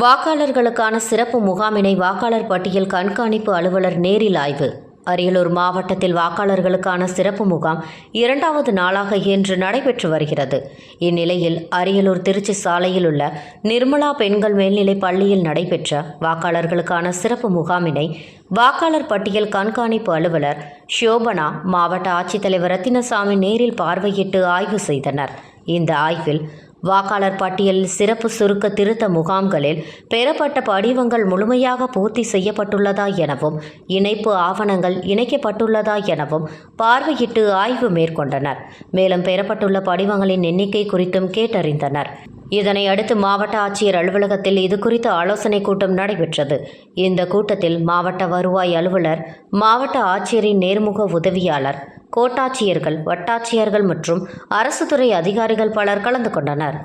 வாக்காளர்களுக்கான சிறப்பு முகாமினை வாக்காளர் பட்டியல் கண்காணிப்பு அலுவலர் நேரில் ஆய்வு. அரியலூர் மாவட்டத்தில் வாக்காளர்களுக்கான சிறப்பு முகாம் இரண்டாவது நாளாக இன்று நடைபெற்று வருகிறது. இந்நிலையில் அரியலூர் திருச்சி சாலையில் உள்ள நிர்மலா பெண்கள் மேல்நிலைப் பள்ளியில் நடைபெற்ற வாக்காளர்களுக்கான சிறப்பு முகாமினை வாக்காளர் பட்டியல் கண்காணிப்பு அலுவலர் ஷோபனா மாவட்ட ஆட்சித்தலைவர் ரத்தினசாமி நேரில் பார்வையிட்டு ஆய்வு செய்தனர். இந்த ஆய்வில் வாக்காளர் பட்டியல் சிறப்பு சுருக்க திருத்த முகாம்களில் பெறப்பட்ட படிவங்கள் முழுமையாக பூர்த்தி செய்யப்பட்டுள்ளதா எனவும் இணைப்பு ஆவணங்கள் இணைக்கப்பட்டுள்ளதா எனவும் பார்வையிட்டு ஆய்வு மேற்கொண்டனர். மேலும் பெறப்பட்டுள்ள படிவங்களின் எண்ணிக்கை குறித்தும் கேட்டறிந்தனர். இதனை அடுத்து மாவட்ட ஆட்சியர் அலுவலகத்தில் இதுகுறித்த ஆலோசனை கூட்டம் நடைபெற்றது. இந்த கூட்டத்தில் மாவட்ட வருவாய் அலுவலர் மாவட்ட ஆட்சியரின் நேர்முக உதவியாளர் கோட்டாட்சியர்கள் வட்டாட்சியர்கள் மற்றும் அரசு துறை அதிகாரிகள் பலர் கலந்து கொண்டனர்.